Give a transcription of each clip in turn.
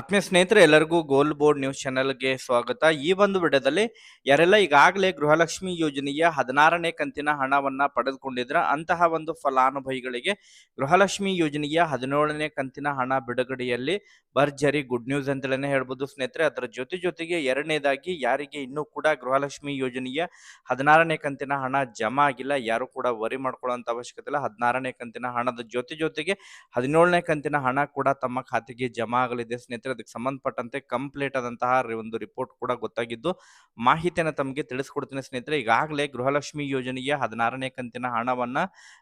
ಆತ್ಮೀಯ ಸ್ನೇಹಿತರೆ, ಎಲ್ಲರಿಗೂ ಗೋಲ್ ಬೋರ್ಡ್ ನ್ಯೂಸ್ ಚಾನೆಲ್ಗೆ ಸ್ವಾಗತ. ಈ ಒಂದು ವಿಡಿಯೋದಲ್ಲಿ ಯಾರೆಲ್ಲ ಈಗಾಗಲೇ ಗೃಹಲಕ್ಷ್ಮಿ ಯೋಜನೆಯ ಹದಿನಾರನೇ ಕಂತಿನ ಹಣವನ್ನ ಪಡೆದುಕೊಂಡಿದ್ರ, ಅಂತಹ ಒಂದು ಫಲಾನುಭವಿಗಳಿಗೆ ಗೃಹಲಕ್ಷ್ಮಿ ಯೋಜನೆಯ ಹದಿನೇಳನೇ ಕಂತಿನ ಹಣ ಬಿಡುಗಡೆಯಲ್ಲಿ ಭರ್ಜರಿ ಗುಡ್ ನ್ಯೂಸ್ ಅಂತಲೇ ಹೇಳ್ಬೋದು ಸ್ನೇಹಿತರೆ. ಅದರ ಜೊತೆ ಜೊತೆಗೆ ಎರಡನೇದಾಗಿ ಯಾರಿಗೆ ಇನ್ನೂ ಕೂಡ ಗೃಹಲಕ್ಷ್ಮಿ ಯೋಜನೆಯ ಹದಿನಾರನೇ ಕಂತಿನ ಹಣ ಜಮಾ ಆಗಿಲ್ಲ, ಯಾರು ಕೂಡ ವರಿ ಮಾಡ್ಕೊಳ್ಳುವಂತ ಅವಶ್ಯಕತೆ ಇಲ್ಲ. ಹದಿನಾರನೇ ಕಂತಿನ ಹಣದ ಜೊತೆ ಜೊತೆಗೆ ಹದಿನೇಳನೇ ಕಂತಿನ ಹಣ ಕೂಡ ತಮ್ಮ ಖಾತೆಗೆ ಜಮಾ ಆಗಲಿದೆ ಸ್ನೇಹಿತರೆ. ಅದಕ್ಕೆ ಸಂಬಂಧಪಟ್ಟಂತೆ ಕಂಪ್ಲೀಟ್ ಆದಂತಹ ಒಂದು ರಿಪೋರ್ಟ್ ಕೂಡ ಗೊತ್ತಾಗಿದ್ದು, ಮಾಹಿತಿಯನ್ನು ತಮಗೆ ತಿಳಿಸ್ಕೊಡ್ತೀನಿ ಸ್ನೇಹಿತರೆ. ಈಗಾಗಲೇ ಗೃಹಲಕ್ಷ್ಮಿ ಯೋಜನೆಯ ಹದಿನಾರನೇ ಕಂತಿನ ಹಣವನ್ನ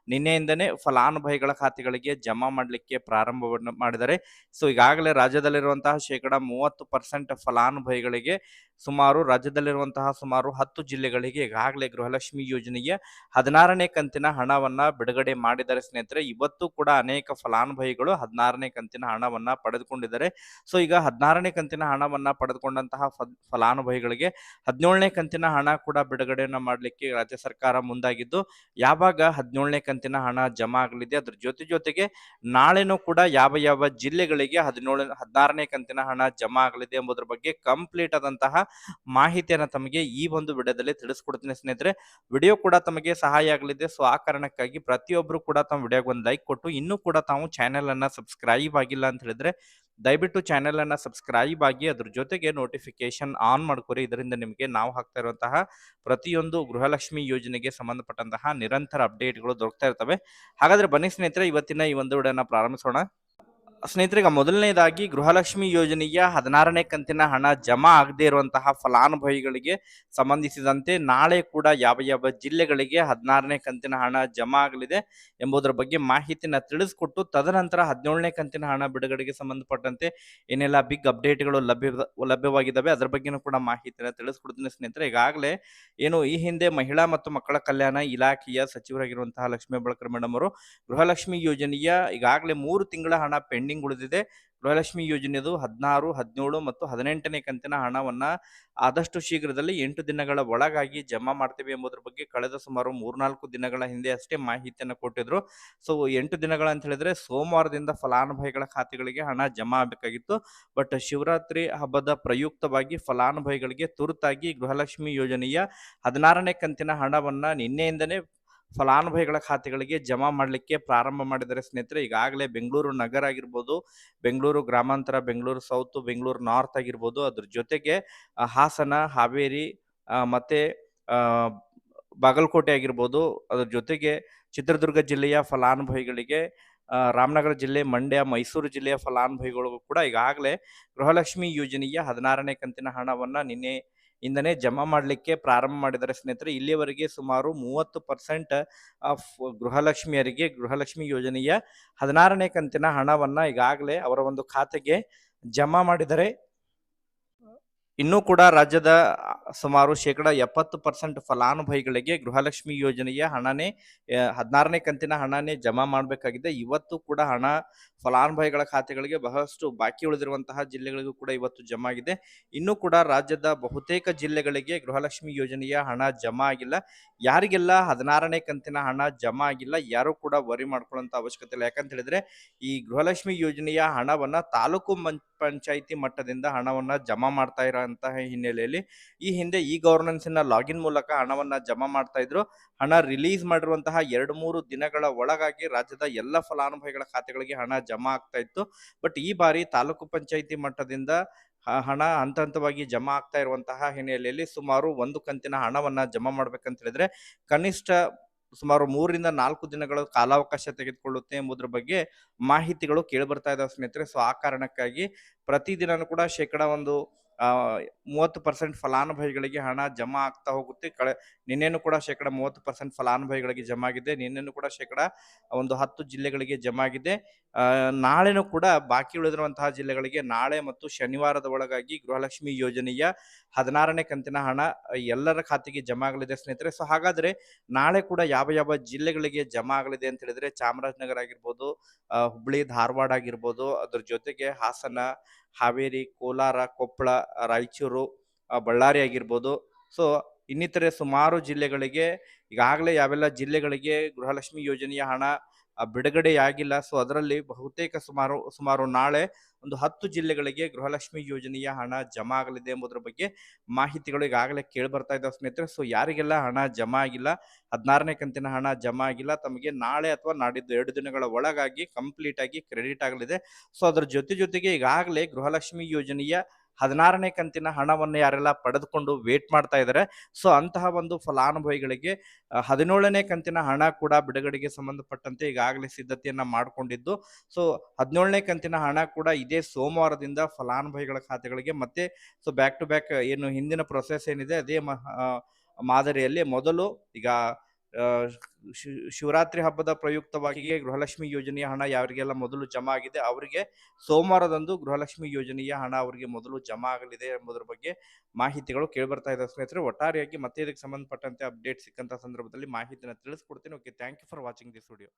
ನಿನ್ನೆಯಿಂದನೇ ಫಲಾನುಭವಿಗಳ ಖಾತೆಗಳಿಗೆ ಜಮಾ ಮಾಡಲಿಕ್ಕೆ ಪ್ರಾರಂಭವನ್ನು ಮಾಡಿದ್ದಾರೆ. ಸೊ ಈಗಾಗಲೇ ರಾಜ್ಯದಲ್ಲಿರುವಂತಹ ಶೇಕಡ ಮೂವತ್ತು ಪರ್ಸೆಂಟ್ ಫಲಾನುಭವಿಗಳಿಗೆ ಸುಮಾರು ರಾಜ್ಯದಲ್ಲಿರುವಂತಹ ಸುಮಾರು ಹತ್ತು ಜಿಲ್ಲೆಗಳಿಗೆ ಈಗಾಗಲೇ ಗೃಹಲಕ್ಷ್ಮಿ ಯೋಜನೆಯ ಹದಿನಾರನೇ ಕಂತಿನ ಹಣವನ್ನ ಬಿಡುಗಡೆ ಮಾಡಿದ್ದಾರೆ ಸ್ನೇಹಿತರೆ. ಇವತ್ತು ಕೂಡ ಅನೇಕ ಫಲಾನುಭವಿಗಳು ಹದಿನಾರನೇ ಕಂತಿನ ಹಣವನ್ನ ಪಡೆದುಕೊಂಡಿದ್ದಾರೆ. ಸೊ, ಈಗ ಹದಿನಾರನೇ ಕಂತಿನ ಹಣವನ್ನ ಪಡೆದುಕೊಂಡಂತಹ ಫಲಾನುಭವಿಗಳಿಗೆ ಹದಿನೇಳನೇ ಕಂತಿನ ಹಣ ಕೂಡ ಬಿಡುಗಡೆಯನ್ನ ಮಾಡಲಿಕ್ಕೆ ರಾಜ್ಯ ಸರ್ಕಾರ ಮುಂದಾಗಿದ್ದು, ಯಾವಾಗ ಹದಿನೇಳನೇ ಕಂತಿನ ಹಣ ಜಮಾ ಆಗಲಿದೆ, ಅದ್ರ ಜೊತೆ ಜೊತೆಗೆ ನಾಳೆನೂ ಕೂಡ ಯಾವ ಯಾವ ಜಿಲ್ಲೆಗಳಿಗೆ ಹದಿನೇಳು, ಹದಿನಾರನೇ ಕಂತಿನ ಹಣ ಜಮಾ ಆಗಲಿದೆ ಎಂಬುದರ ಬಗ್ಗೆ ಕಂಪ್ಲೀಟ್ ಆದಂತಹ ಮಾಹಿತಿಯನ್ನು ತಮಗೆ ಈ ಒಂದು ವಿಡಿಯೋದಲ್ಲಿ ತಿಳಿಸ್ಕೊಡ್ತೀನಿ ಸ್ನೇಹಿತರೆ. ವಿಡಿಯೋ ಕೂಡ ತಮಗೆ ಸಹಾಯ ಆಗಲಿದೆ. ಸೊ ಆ ಕಾರಣಕ್ಕಾಗಿ ಪ್ರತಿಯೊಬ್ಬರು ಕೂಡ ತಮ್ಮ ವಿಡಿಯೋಗೆ ಒಂದು ಲೈಕ್ ಕೊಟ್ಟು, ಇನ್ನೂ ಕೂಡ ತಾವು ಚಾನೆಲ್ ಅನ್ನ ಸಬ್ಸ್ಕ್ರೈಬ್ ಆಗಿಲ್ಲ ಅಂತ ಹೇಳಿದ್ರೆ, ದಯವಿಟ್ಟು ಚಾನೆಲ್ ಅನ್ನ ಸಬ್ಸ್ಕ್ರೈಬ್ ಆಗಿ ಅದ್ರ ಜೊತೆಗೆ ನೋಟಿಫಿಕೇಶನ್ ಆನ್ ಮಾಡ್ಕೊರಿ. ಇದರಿಂದ ನಿಮಗೆ ನಾವು ಹಾಕ್ತಾ ಇರುವಂತಹ ಪ್ರತಿಯೊಂದು ಗೃಹಲಕ್ಷ್ಮಿ ಯೋಜನೆಗೆ ಸಂಬಂಧಪಟ್ಟಂತಹ ನಿರಂತರ ಅಪ್ಡೇಟ್ಗಳು ದೊರಕ್ತಾ ಇರ್ತವೆ. ಹಾಗಾದ್ರೆ ಬನ್ನಿ ಸ್ನೇಹಿತರೆ, ಇವತ್ತಿನ ಈ ಒಂದು ವಿಡಿಯೋನ ಪ್ರಾರಂಭಿಸೋಣ. ಸ್ನೇಹಿತರೆ ಈಗ ಮೊದಲನೇದಾಗಿ ಗೃಹಲಕ್ಷ್ಮಿ ಯೋಜನೆಯ ಹದಿನಾರನೇ ಕಂತಿನ ಹಣ ಜಮಾ ಆಗದೇ ಇರುವಂತಹ ಫಲಾನುಭವಿಗಳಿಗೆ ಸಂಬಂಧಿಸಿದಂತೆ ನಾಳೆ ಕೂಡ ಯಾವ ಯಾವ ಜಿಲ್ಲೆಗಳಿಗೆ ಹದಿನಾರನೇ ಕಂತಿನ ಹಣ ಜಮಾ ಆಗಲಿದೆ ಎಂಬುದರ ಬಗ್ಗೆ ಮಾಹಿತಿನ ತಿಳಿಸ್ಕೊಟ್ಟು ತದನಂತರ ಹದಿನೇಳನೇ ಕಂತಿನ ಹಣ ಬಿಡುಗಡೆಗೆ ಸಂಬಂಧಪಟ್ಟಂತೆ ಏನೆಲ್ಲ ಬಿಗ್ ಅಪ್ಡೇಟ್ಗಳು ಲಭ್ಯ ಲಭ್ಯವಾಗಿದ್ದಾವೆ ಅದರ ಬಗ್ಗೆನೂ ಕೂಡ ಮಾಹಿತಿನ ತಿಳಿಸ್ಕೊಡ್ತೀನಿ ಸ್ನೇಹಿತರೆ. ಈಗಾಗಲೇ ಏನು ಈ ಹಿಂದೆ ಮಹಿಳಾ ಮತ್ತು ಮಕ್ಕಳ ಕಲ್ಯಾಣ ಇಲಾಖೆಯ ಸಚಿವರಾಗಿರುವಂತಹ ಲಕ್ಷ್ಮೀ ಬಳಕರ್ ಮೇಡಮ್ ಅವರು ಗೃಹಲಕ್ಷ್ಮಿ ಯೋಜನೆಯ ಈಗಾಗಲೇ ಮೂರು ತಿಂಗಳ ಹಣ ಪೆಂಡಿಂಗ್ ಉಳಿದಿದೆ. ಗೃಹಲಕ್ಷ್ಮಿ ಯೋಜನೆಯದು ಹದಿನಾರು, ಹದಿನೇಳು ಮತ್ತು ಹದಿನೆಂಟನೇ ಕಂತಿನ ಹಣವನ್ನು ಆದಷ್ಟು ಶೀಘ್ರದಲ್ಲಿ ಎಂಟು ದಿನಗಳ ಒಳಗಾಗಿ ಜಮಾ ಮಾಡ್ತೇವೆ ಎಂಬುದರ ಬಗ್ಗೆ ಕಳೆದ ಸುಮಾರು ಮೂರ್ನಾಲ್ಕು ದಿನಗಳ ಹಿಂದೆ ಅಷ್ಟೇ ಮಾಹಿತಿಯನ್ನು ಕೊಟ್ಟಿದ್ರು. ಸೊ ಎಂಟು ದಿನಗಳ ಅಂತ ಹೇಳಿದ್ರೆ ಸೋಮವಾರದಿಂದ ಫಲಾನುಭವಿಗಳ ಖಾತೆಗಳಿಗೆ ಹಣ ಜಮಾ ಆಗಬೇಕಾಗಿತ್ತು. ಬಟ್ ಶಿವರಾತ್ರಿ ಹಬ್ಬದ ಪ್ರಯುಕ್ತವಾಗಿ ಫಲಾನುಭವಿಗಳಿಗೆ ತುರ್ತಾಗಿ ಗೃಹಲಕ್ಷ್ಮಿ ಯೋಜನೆಯ ಹದಿನಾರನೇ ಕಂತಿನ ಹಣವನ್ನ ನಿನ್ನೆಯಿಂದನೇ ಫಲಾನುಭವಿಗಳ ಖಾತೆಗಳಿಗೆ ಜಮಾ ಮಾಡಲಿಕ್ಕೆ ಪ್ರಾರಂಭ ಮಾಡಿದರೆ ಸ್ನೇಹಿತರೆ. ಈಗಾಗಲೇ ಬೆಂಗಳೂರು ನಗರ ಆಗಿರ್ಬೋದು, ಬೆಂಗಳೂರು ಗ್ರಾಮಾಂತರ, ಬೆಂಗಳೂರು ಸೌತ್, ಬೆಂಗಳೂರು ನಾರ್ತ್ ಆಗಿರ್ಬೋದು, ಅದ್ರ ಜೊತೆಗೆ ಹಾಸನ, ಹಾವೇರಿ ಮತ್ತು ಬಾಗಲಕೋಟೆ ಆಗಿರ್ಬೋದು, ಅದ್ರ ಜೊತೆಗೆ ಚಿತ್ರದುರ್ಗ ಜಿಲ್ಲೆಯ ಫಲಾನುಭವಿಗಳಿಗೆ ರಾಮನಗರ ಜಿಲ್ಲೆ, ಮಂಡ್ಯ, ಮೈಸೂರು ಜಿಲ್ಲೆಯ ಫಲಾನುಭವಿಗಳಿಗೂ ಕೂಡ ಈಗಾಗಲೇ ಗೃಹಲಕ್ಷ್ಮಿ ಯೋಜನೆಯ ಹದಿನಾರನೇ ಕಂತಿನ ಹಣವನ್ನು ನಿನ್ನೆ ಇಂದನೇ ಜಮಾ ಮಾಡಲಿಕ್ಕೆ ಪ್ರಾರಂಭ ಮಾಡಿದ್ದಾರೆ ಸ್ನೇಹಿತರೆ. ಇಲ್ಲಿಯವರೆಗೆ ಸುಮಾರು ಮೂವತ್ತು ಪರ್ಸೆಂಟ್ ಆಫ್ ಗೃಹಲಕ್ಷ್ಮಿಯರಿಗೆ, ಗೃಹಲಕ್ಷ್ಮಿ ಯೋಜನೆಯ ಹದಿನಾರನೇ ಕಂತಿನ ಹಣವನ್ನು ಈಗಾಗಲೇ ಅವರ ಒಂದು ಖಾತೆಗೆ ಜಮಾ ಮಾಡಿದರೆ ಇನ್ನೂ ಕೂಡ ರಾಜ್ಯದ ಸುಮಾರು ಶೇಕಡ ಎಪ್ಪತ್ತು ಪರ್ಸೆಂಟ್ ಫಲಾನುಭವಿಗಳಿಗೆ ಗೃಹಲಕ್ಷ್ಮಿ ಯೋಜನೆಯ ಹಣನೇ ಹದಿನಾರನೇ ಕಂತಿನ ಹಣನೇ ಜಮಾ ಮಾಡಬೇಕಾಗಿದೆ. ಇವತ್ತು ಕೂಡ ಹಣ ಫಲಾನುಭವಿಗಳ ಖಾತೆಗಳಿಗೆ ಬಹಳಷ್ಟು ಬಾಕಿ ಉಳಿದಿರುವಂತಹ ಜಿಲ್ಲೆಗಳಿಗೂ ಕೂಡ ಇವತ್ತು ಜಮಾ ಆಗಿದೆ. ಇನ್ನೂ ಕೂಡ ರಾಜ್ಯದ ಬಹುತೇಕ ಜಿಲ್ಲೆಗಳಿಗೆ ಗೃಹಲಕ್ಷ್ಮಿ ಯೋಜನೆಯ ಹಣ ಜಮಾ ಆಗಿಲ್ಲ. ಯಾರಿಗೆಲ್ಲ ಹದಿನಾರನೇ ಕಂತಿನ ಹಣ ಜಮಾ ಆಗಿಲ್ಲ, ಯಾರು ಕೂಡ ವರಿ ಮಾಡ್ಕೊಳ್ಳುವಂತ ಅವಶ್ಯಕತೆ ಇಲ್ಲ. ಯಾಕಂತ ಹೇಳಿದ್ರೆ, ಈ ಗೃಹಲಕ್ಷ್ಮಿ ಯೋಜನೆಯ ಹಣವನ್ನ ತಾಲೂಕು ಮಂ- ಪಂಚಾಯಿತಿ ಮಟ್ಟದಿಂದ ಹಣವನ್ನು ಜಮಾ ಮಾಡ್ತಾ ಇರೋಂತಹ ಹಿನ್ನೆಲೆಯಲ್ಲಿ ಈ ಹಿಂದೆ ಈ ಗವರ್ನೆನ್ಸಿನ ಲಾಗಿನ್ ಮೂಲಕ ಹಣವನ್ನ ಜಮಾ ಮಾಡ್ತಾ ಇದ್ರು. ಹಣ ರಿಲೀಸ್ ಮಾಡಿರುವಂತಹ ಎರಡು ಮೂರು ದಿನಗಳ ಒಳಗಾಗಿ ರಾಜ್ಯದ ಎಲ್ಲ ಫಲಾನುಭವಿಗಳ ಖಾತೆಗಳಿಗೆ ಹಣ ಜಮಾ ಆಗ್ತಾ ಇತ್ತು. ಬಟ್ ಈ ಬಾರಿ ತಾಲೂಕು ಪಂಚಾಯಿತಿ ಮಟ್ಟದಿಂದ ಹಣ ಹಂತ ಹಂತವಾಗಿ ಜಮಾ ಆಗ್ತಾ ಇರುವಂತಹ ಹಿನ್ನೆಲೆಯಲ್ಲಿ ಸುಮಾರು ಒಂದು ಕಂತಿನ ಹಣವನ್ನ ಜಮಾ ಮಾಡ್ಬೇಕಂತ ಹೇಳಿದ್ರೆ ಕನಿಷ್ಠ ಸುಮಾರು ಮೂರರಿಂದ ನಾಲ್ಕು ದಿನಗಳ ಕಾಲಾವಕಾಶ ತೆಗೆದುಕೊಳ್ಳುತ್ತೆ ಎಂಬುದರ ಬಗ್ಗೆ ಮಾಹಿತಿಗಳು ಕೇಳಿ ಬರ್ತಾ ಸ್ನೇಹಿತರೆ. ಸೊ ಆ ಕಾರಣಕ್ಕಾಗಿ ಪ್ರತಿದಿನನೂ ಕೂಡ ಶೇಕಡ ಒಂದು ಮೂವತ್ತು ಪರ್ಸೆಂಟ್ ಫಲಾನುಭವಿಗಳಿಗೆ ಹಣ ಜಮಾ ಆಗ್ತಾ ಹೋಗುತ್ತೆ. ಕಳೆ, ನಿನ್ನೆನೂ ಕೂಡ ಶೇಕಡ ಮೂವತ್ತು ಪರ್ಸೆಂಟ್ ಫಲಾನುಭವಿಗಳಿಗೆ ಜಮಾ ಆಗಿದೆ ನಿನ್ನೆನೂ ಕೂಡ ಶೇಕಡ ಒಂದು ಹತ್ತು ಜಿಲ್ಲೆಗಳಿಗೆ ಜಮಾ ಆಗಿದೆ ನಾಳೆನೂ ಕೂಡ ಬಾಕಿ ಉಳಿದಿರುವಂತಹ ಜಿಲ್ಲೆಗಳಿಗೆ ನಾಳೆ ಮತ್ತು ಶನಿವಾರದ ಒಳಗಾಗಿ ಗೃಹಲಕ್ಷ್ಮಿ ಯೋಜನೆಯ ಹದಿನಾರನೇ ಕಂತಿನ ಹಣ ಎಲ್ಲರ ಖಾತೆಗೆ ಜಮಾ ಆಗಲಿದೆ ಸ್ನೇಹಿತರೆ. ಸೊ ಹಾಗಾದ್ರೆ ನಾಳೆ ಕೂಡ ಯಾವ ಯಾವ ಜಿಲ್ಲೆಗಳಿಗೆ ಜಮಾ ಆಗಲಿದೆ ಅಂತ ಹೇಳಿದ್ರೆ ಚಾಮರಾಜನಗರ ಆಗಿರ್ಬೋದು ಹುಬ್ಳಿ, ಧಾರವಾಡ ಆಗಿರ್ಬೋದು, ಅದ್ರ ಜೊತೆಗೆ ಹಾಸನ, ಹಾವೇರಿ, ಕೋಲಾರ, ಕೊಪ್ಪಳ, ರಾಯಚೂರು ಬಳ್ಳಾರಿ ಆಗಿರ್ಬೋದು. ಸೊ ಇನ್ನಿತರೆ ಸುಮಾರು ಜಿಲ್ಲೆಗಳಿಗೆ ಈಗಾಗಲೇ ಯಾವೆಲ್ಲ ಜಿಲ್ಲೆಗಳಿಗೆ ಗೃಹಲಕ್ಷ್ಮಿ ಯೋಜನೆಯ ಹಣ ಬಿಡುಗಡೆಯಾಗಿಲ್ಲ. ಸೊ ಅದರಲ್ಲಿ ಬಹುತೇಕ ಸುಮಾರು ಸುಮಾರು ನಾಳೆ ಒಂದು ಹತ್ತು ಜಿಲ್ಲೆಗಳಿಗೆ ಗೃಹಲಕ್ಷ್ಮಿ ಯೋಜನೆಯ ಹಣ ಜಮಾ ಆಗಲಿದೆ ಎಂಬುದರ ಬಗ್ಗೆ ಮಾಹಿತಿಗಳು ಈಗಾಗಲೇ ಕೇಳಿ ಬರ್ತಾ ಇದ್ದಾವೆ ಸ್ನೇಹಿತರೆ. ಸೊ ಯಾರಿಗೆಲ್ಲ ಹಣ ಜಮಾ ಆಗಿಲ್ಲ, ಹದಿನಾರನೇ ಕಂತಿನ ಹಣ ಜಮಾ ಆಗಿಲ್ಲ, ತಮಗೆ ನಾಳೆ ಅಥವಾ ನಾಡಿದ್ದು ಎರಡು ದಿನಗಳ ಒಳಗಾಗಿ ಕಂಪ್ಲೀಟ್ ಆಗಿ ಕ್ರೆಡಿಟ್ ಆಗಲಿದೆ. ಸೊ ಅದರ ಜೊತೆ ಜೊತೆಗೆ ಈಗಾಗಲೇ ಗೃಹಲಕ್ಷ್ಮಿ ಯೋಜನೆಯ ಹದಿನಾರನೇ ಕಂತಿನ ಹಣವನ್ನು ಯಾರೆಲ್ಲ ಪಡೆದುಕೊಂಡು ವೇಟ್ ಮಾಡ್ತಾ ಇದ್ದಾರೆ ಸೊ ಅಂತಹ ಒಂದು ಫಲಾನುಭವಿಗಳಿಗೆ ಹದಿನೇಳನೇ ಕಂತಿನ ಹಣ ಕೂಡ ಬಿಡುಗಡೆಗೆ ಸಂಬಂಧಪಟ್ಟಂತೆ ಈಗಾಗಲೇ ಸಿದ್ಧತೆಯನ್ನ ಮಾಡಿಕೊಂಡಿದ್ದು. ಸೊ ಹದಿನೇಳನೇ ಕಂತಿನ ಹಣ ಕೂಡ ಇದೇ ಸೋಮವಾರದಿಂದ ಫಲಾನುಭವಿಗಳ ಖಾತೆಗಳಿಗೆ ಮತ್ತೆ ಸೊ ಬ್ಯಾಕ್ ಟು ಬ್ಯಾಕ್ ಏನು ಹಿಂದಿನ ಪ್ರೊಸೆಸ್ ಏನಿದೆ, ಅದೇ ಮಾದರಿಯಲ್ಲಿ ಮೊದಲು ಈಗ ಶಿವರಾತ್ರಿ ಹಬ್ಬದ ಪ್ರಯುಕ್ತವಾಗಿ ಗೃಹಲಕ್ಷ್ಮಿ ಯೋಜನೆಯ ಹಣ ಯಾರಿಗೆಲ್ಲ ಮೊದಲು ಜಮಾ ಆಗಿದೆ ಅವರಿಗೆ ಸೋಮವಾರದಂದು ಗೃಹಲಕ್ಷ್ಮಿ ಯೋಜನೆಯ ಹಣ ಅವರಿಗೆ ಮೊದಲು ಜಮಾ ಆಗಲಿದೆ ಎಂಬುದರ ಬಗ್ಗೆ ಮಾಹಿತಿಗಳು ಕೇಳಿಬರ್ತಾ ಇದ್ದಾರೆ ಸ್ನೇಹಿತರೆ. ಒಟ್ಟಾರೆಯಾಗಿ ಮತ್ತೆ ಇದಕ್ಕೆ ಸಂಬಂಧಪಟ್ಟಂತೆ ಅಪ್ಡೇಟ್ ಸಿಕ್ಕಂತ ಸಂದರ್ಭದಲ್ಲಿ ಮಾಹಿತಿಯನ್ನು ತಿಳಿಸ್ಕೊಡ್ತೀನಿ. Okay thank you for watching this video